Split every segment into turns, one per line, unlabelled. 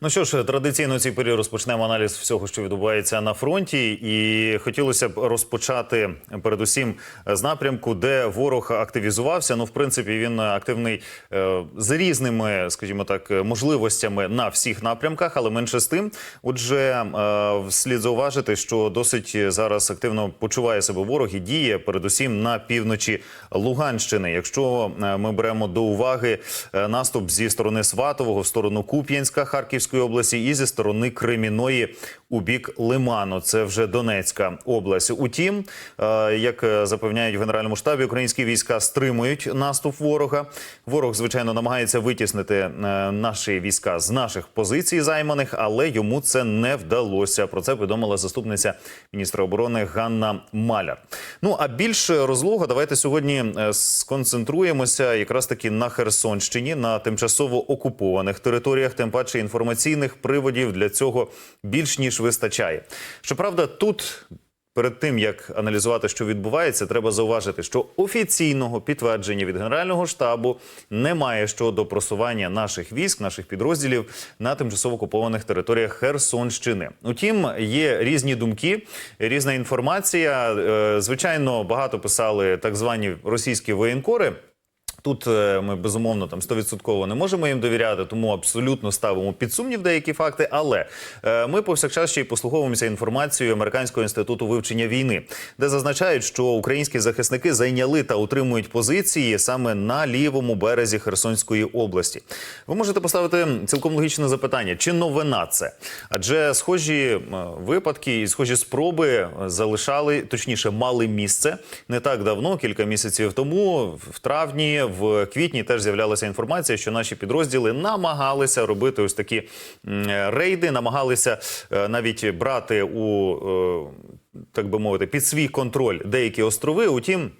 Ну що ж, традиційно цій порі розпочнемо аналіз всього, що відбувається на фронті, і хотілося б розпочати передусім з напрямку, де ворог активізувався. Ну, в принципі, він активний е, з різними, скажімо так, можливостями на всіх напрямках, але менше з тим. Отже, е, слід зауважити, що досить зараз активно почуває себе ворог і діє передусім на півночі Луганщини. Якщо е, ми беремо до уваги е, наступ зі сторони Сватового в сторону Куп'янська, Харківської області і зі сторони Креміної у бік Лиману. Це вже Донецька область. Утім, е, як запевняють в генеральному штабі, українські війська стримують наступ ворога. Ворог, звичайно, намагається витіснити е, наші війська з наших позицій займаних, але йому це не вдалося. Про це повідомила заступниця міністра оборони Ганна Маляр. Ну а більш розлого, давайте сьогодні е, сконцентруємося якраз таки на Херсонщині, на тимчасово окупованих територіях, тим паче інформаційних приводів для цього більш ніж вистачає. Щоправда, тут. Перед тим як аналізувати, що відбувається, треба зауважити, що офіційного підтвердження від генерального штабу немає щодо просування наших військ, наших підрозділів на тимчасово окупованих територіях Херсонщини. Утім, є різні думки, різна інформація. Е, Звичайно, багато писали так звані російські воєнкори. Тут е, ми безумовно там стовідсотково не можемо їм довіряти, тому абсолютно ставимо під сумнів деякі факти. Але е, ми повсякчас ще й послуговуємося інформацією Американського інституту вивчення війни, де зазначають, що українські захисники зайняли та утримують позиції саме на лівому березі Херсонської області. Ви можете поставити цілком логічне запитання: чи новина це? Адже схожі е, випадки і схожі спроби залишали, точніше, мали місце не так давно, кілька місяців тому, в травні, в квітні теж з'являлася інформація, що наші підрозділи намагалися робити ось такі рейди, намагалися е, навіть брати у е, так би мовити під свій контроль деякі острови. Утім.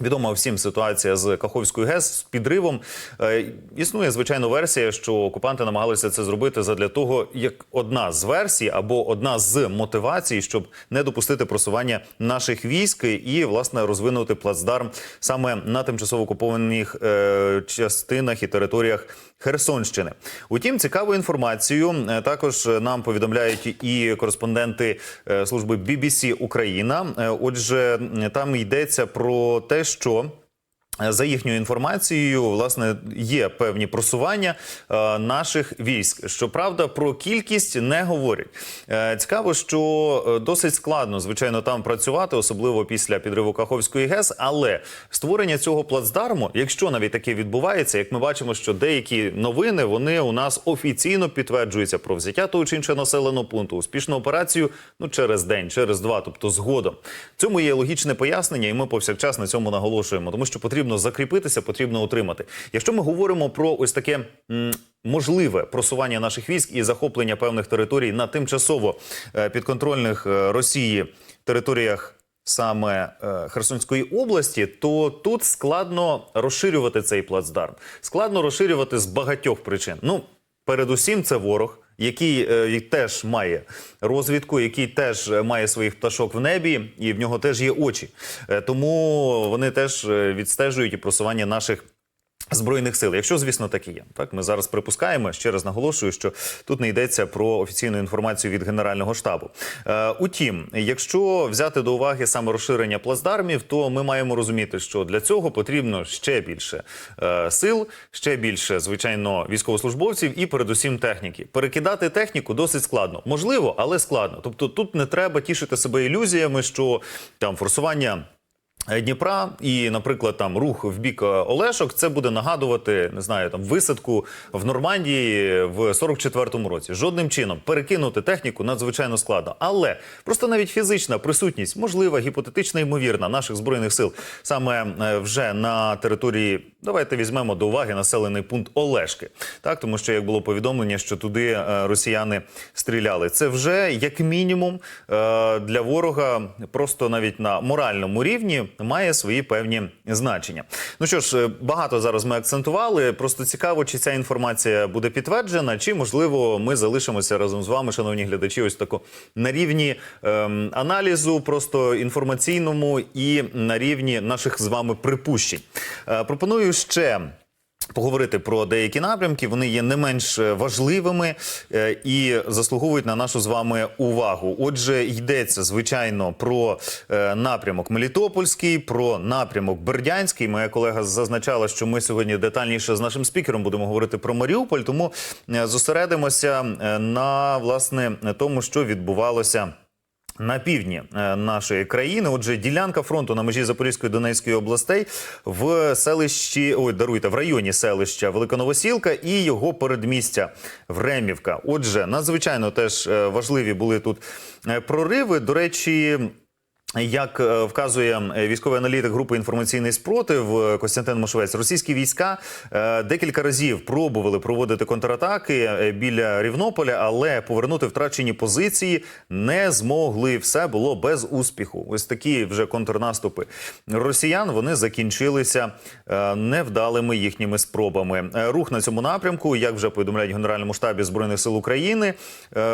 Відома всім ситуація з Каховською ГЕС з підривом. Е, існує звичайно версія, що окупанти намагалися це зробити задля того, як одна з версій або одна з мотивацій, щоб не допустити просування наших військ і власне розвинути плацдарм саме на тимчасово окупованих е, частинах і територіях Херсонщини. Утім, цікаву інформацію е, також нам повідомляють і кореспонденти служби BBC Україна. Отже, там йдеться про те, що. За їхньою інформацією, власне, є певні просування е, наших військ. Щоправда, про кількість не говорять. Е, цікаво, що е, досить складно, звичайно, там працювати, особливо після підриву Каховської ГЕС. Але створення цього плацдарму, якщо навіть таке відбувається, як ми бачимо, що деякі новини вони у нас офіційно підтверджуються про взяття того чи іншого населеного пункту, успішну операцію ну через день, через два, тобто згодом. Цьому є логічне пояснення, і ми повсякчас на цьому наголошуємо, тому що потрібно закріпитися, потрібно утримати. Якщо ми говоримо про ось таке. Можливе просування наших військ і захоплення певних територій на тимчасово е, підконтрольних е, Росії територіях саме е, Херсонської області, то тут складно розширювати цей плацдарм. Складно розширювати з багатьох причин. Ну, передусім, це ворог. Який е, теж має розвідку, який теж е, має своїх пташок в небі, і в нього теж є очі. Е, тому вони теж е, відстежують і просування наших Збройних сил, якщо звісно так і є, так ми зараз припускаємо. Ще раз наголошую, що тут не йдеться про офіційну інформацію від генерального штабу. Е, утім, якщо взяти до уваги саме розширення плацдармів, то ми маємо розуміти, що для цього потрібно ще більше е, сил, ще більше звичайно військовослужбовців і передусім техніки. Перекидати техніку досить складно, можливо, але складно. Тобто, тут не треба тішити себе ілюзіями, що там форсування. Дніпра і, наприклад, там рух в бік е, Олешок, це буде нагадувати, не знаю, там висадку в Нормандії в 44-му році. Жодним чином перекинути техніку надзвичайно складно. Але просто навіть фізична присутність, можлива, гіпотетична, ймовірна наших збройних сил саме е, вже на території. Давайте візьмемо до уваги населений пункт Олешки. Так, тому що як було повідомлення, що туди е, росіяни стріляли. Це вже як мінімум е, для ворога просто навіть на моральному рівні має свої певні значення. Ну що ж, е, багато зараз ми акцентували. Просто цікаво, чи ця інформація буде підтверджена, чи можливо ми залишимося разом з вами, шановні глядачі, ось тако на рівні ем, аналізу, просто інформаційному і на рівні наших з вами припущень. Е, пропоную ще. Поговорити про деякі напрямки, вони є не менш е, важливими е, і заслуговують на нашу з вами увагу. Отже, йдеться звичайно про е, напрямок Мелітопольський, про напрямок Бердянський. Моя колега зазначала, що ми сьогодні детальніше з нашим спікером будемо говорити про Маріуполь. Тому зосередимося на власне тому, що відбувалося. На півдні е, нашої країни, отже, ділянка фронту на межі Запорізької Донецької областей в селищі, ой, даруйте, в районі селища Великоновосілка і його передмістя Времівка. Отже, надзвичайно теж е, важливі були тут е, прориви. До речі. Як е, вказує військовий аналітик групи інформаційний спротив е, Костянтин Мошовець, російські війська е, декілька разів пробували проводити контратаки біля Рівнополя, але повернути втрачені позиції не змогли. Все було без успіху. Ось такі вже контрнаступи росіян вони закінчилися невдалими їхніми спробами. Рух на цьому напрямку, як вже повідомляють Генеральному штабі збройних сил України,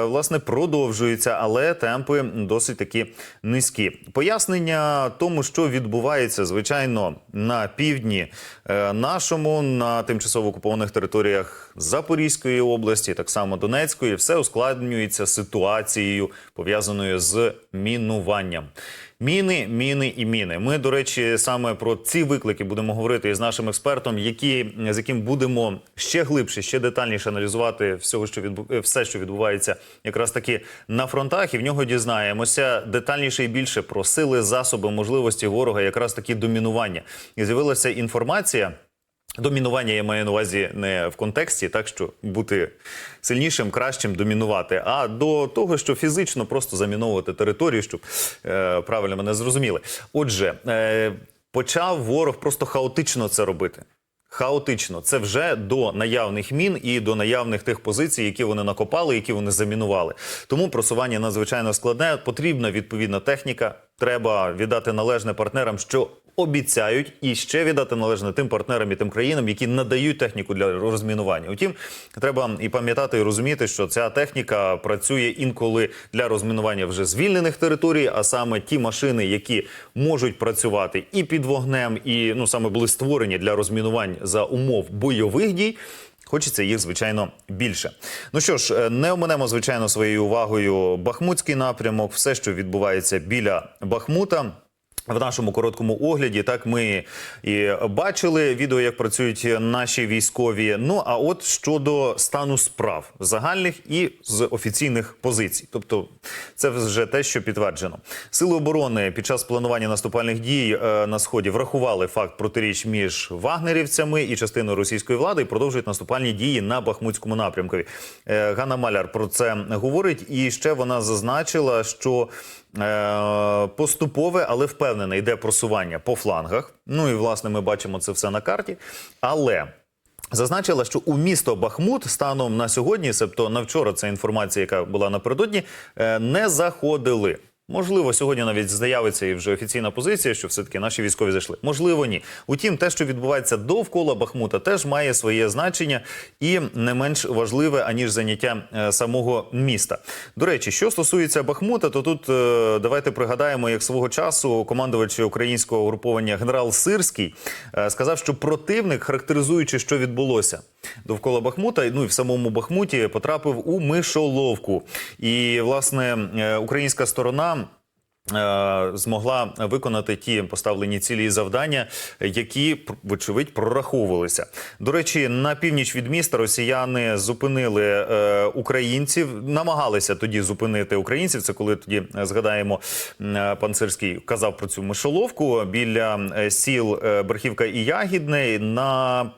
власне продовжується, але темпи досить таки низькі. Пояснення тому, що відбувається, звичайно, на півдні е, нашому, на тимчасово окупованих територіях Запорізької області, так само Донецької, все ускладнюється ситуацією, пов'язаною з мінуванням. Міни, міни і міни. Ми, до речі, саме про ці виклики будемо говорити із нашим експертом, які, з яким будемо ще глибше, ще детальніше аналізувати всього, що відбу... е, все, що відбувається якраз таки на фронтах. І в нього дізнаємося детальніше і більше про сили, засоби, можливості ворога, якраз таки домінування. І з'явилася інформація. Домінування я маю на увазі не в контексті, так що бути сильнішим, кращим, домінувати, а до того, що фізично просто заміновувати територію, щоб е, правильно мене зрозуміли. Отже, е, почав ворог просто хаотично це робити. Хаотично, це вже до наявних мін і до наявних тих позицій, які вони накопали, які вони замінували. Тому просування надзвичайно складне. Потрібна відповідна техніка. Треба віддати належне партнерам, що обіцяють, і ще віддати належне тим партнерам і тим країнам, які надають техніку для розмінування. Утім, треба і пам'ятати і розуміти, що ця техніка працює інколи для розмінування вже звільнених територій, а саме ті машини, які можуть працювати і під вогнем, і ну саме були створені для розмінувань за умов бойових дій. Хочеться їх, звичайно, більше. Ну що ж, е, не оминемо, звичайно, своєю увагою Бахмутський напрямок, все, що відбувається біля Бахмута. В нашому короткому огляді так ми і бачили відео, як працюють наші військові. Ну а от щодо стану справ загальних і з офіційних позицій, тобто це вже те, що підтверджено. Сили оборони під час планування наступальних дій е, на сході врахували факт протиріч між вагнерівцями і частиною російської влади і продовжують наступальні дії на Бахмутському напрямкові. Е, Ганна Маляр про це говорить, і ще вона зазначила, що поступове, але впевнене йде просування по флангах. Ну і власне ми бачимо це все на карті. Але зазначила, що у місто Бахмут станом на сьогодні, себто на вчора, це інформація, яка була напередодні, е, не заходили. Можливо, сьогодні навіть з'явиться і вже офіційна позиція, що все таки наші військові зайшли. Можливо, ні. Утім, те, що відбувається довкола Бахмута, теж має своє значення і не менш важливе аніж заняття е, самого міста. До речі, що стосується Бахмута, то тут е, давайте пригадаємо, як свого часу командувач українського угруповання генерал Сирський е, сказав, що противник, характеризуючи, що відбулося довкола Бахмута, ну і в самому Бахмуті, потрапив у мишоловку. І власне українська сторона. Е, Змогла виконати ті поставлені цілі і завдання, які вочевидь прораховувалися. До речі, на північ від міста росіяни зупинили е, українців, намагалися тоді зупинити українців. Це коли тоді е, згадаємо, е, пан Сирський казав про цю мишоловку біля сіл Берхівка і Ягідне на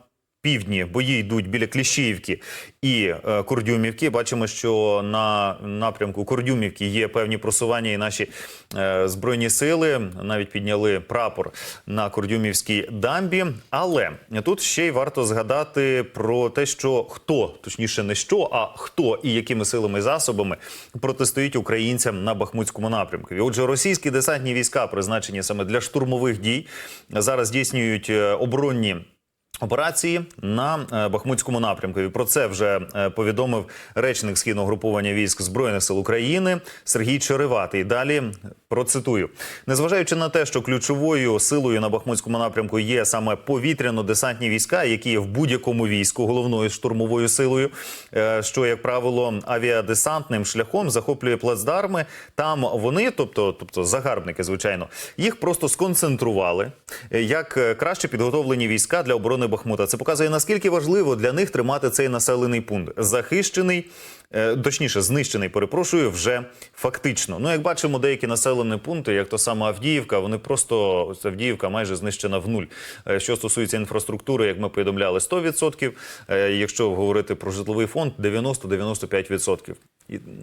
півдні бої йдуть біля Кліщіївки і е, Курдюмівки. Бачимо, що на напрямку Курдюмівки є певні просування, і наші е, збройні сили навіть підняли прапор на Курдюмівській дамбі. Але тут ще й варто згадати про те, що хто, точніше, не що, а хто і якими силами і засобами протистоїть українцям на Бахмутському напрямку. І Отже, російські десантні війська, призначені саме для штурмових дій, зараз здійснюють е, оборонні Операції на е, Бахмутському напрямку. І про це вже е, повідомив речник східного груповання військ збройних сил України Сергій Череватий. Далі процитую: незважаючи на те, що ключовою силою на Бахмутському напрямку є саме повітряно-десантні війська, які є в будь-якому війську головною штурмовою силою, е, що як правило авіадесантним шляхом захоплює плацдарми. Там вони, тобто, тобто загарбники, звичайно, їх просто сконцентрували як краще підготовлені війська для оборони Бахмута. Це показує наскільки важливо для них тримати цей населений пункт захищений. е, Точніше, знищений, перепрошую, вже фактично. Ну, як бачимо, деякі населені пункти, як то саме Авдіївка, вони просто ось Авдіївка майже знищена в нуль. Е, Що стосується інфраструктури, як ми повідомляли, 100%. Е, Якщо говорити про житловий фонд, 90-95%.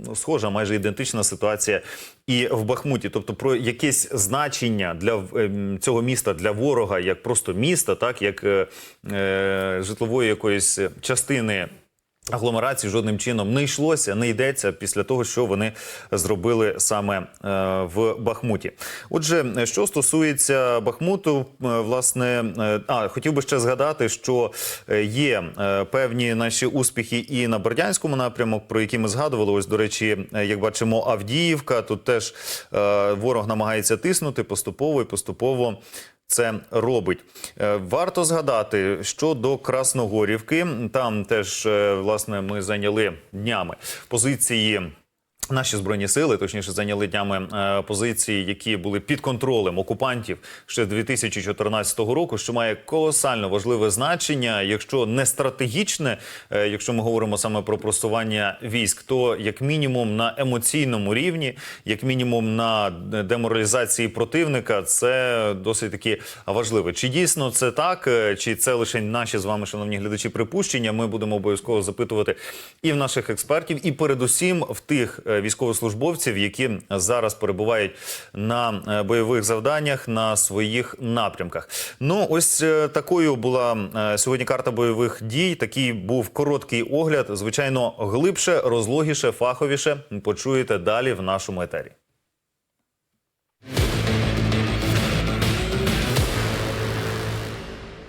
Ну, схожа, майже ідентична ситуація і в Бахмуті. Тобто, про якесь значення для ем, цього міста для ворога, як просто міста, так як е, е, житлової якоїсь частини. Агломерації жодним чином не йшлося, не йдеться після того, що вони зробили саме е, в Бахмуті. Отже, що стосується Бахмуту, е, власне, е, а хотів би ще згадати, що є певні наші успіхи і на Бердянському напрямку, про які ми згадували. Ось, до речі, як бачимо, Авдіївка. Тут теж ворог намагається тиснути поступово і поступово це робить. Е, Варто згадати, що до Красногорівки там теж е, власне ми зайняли днями позиції. Наші збройні сили, точніше, зайняли днями е, позиції, які були під контролем окупантів ще 2014 року, що має колосально важливе значення, якщо не стратегічне, е, якщо ми говоримо саме про просування військ, то як мінімум на емоційному рівні, як мінімум на деморалізації противника, це досить таки важливе. Чи дійсно це так, е, чи це лише наші з вами, шановні глядачі, припущення? Ми будемо обов'язково запитувати і в наших експертів, і передусім в тих е, військовослужбовців, які зараз перебувають на е, бойових завданнях на своїх напрямках. Ну ось е, такою була е, сьогодні карта бойових дій. Такий був короткий огляд. Звичайно, глибше, розлогіше, фаховіше почуєте далі в нашому етері.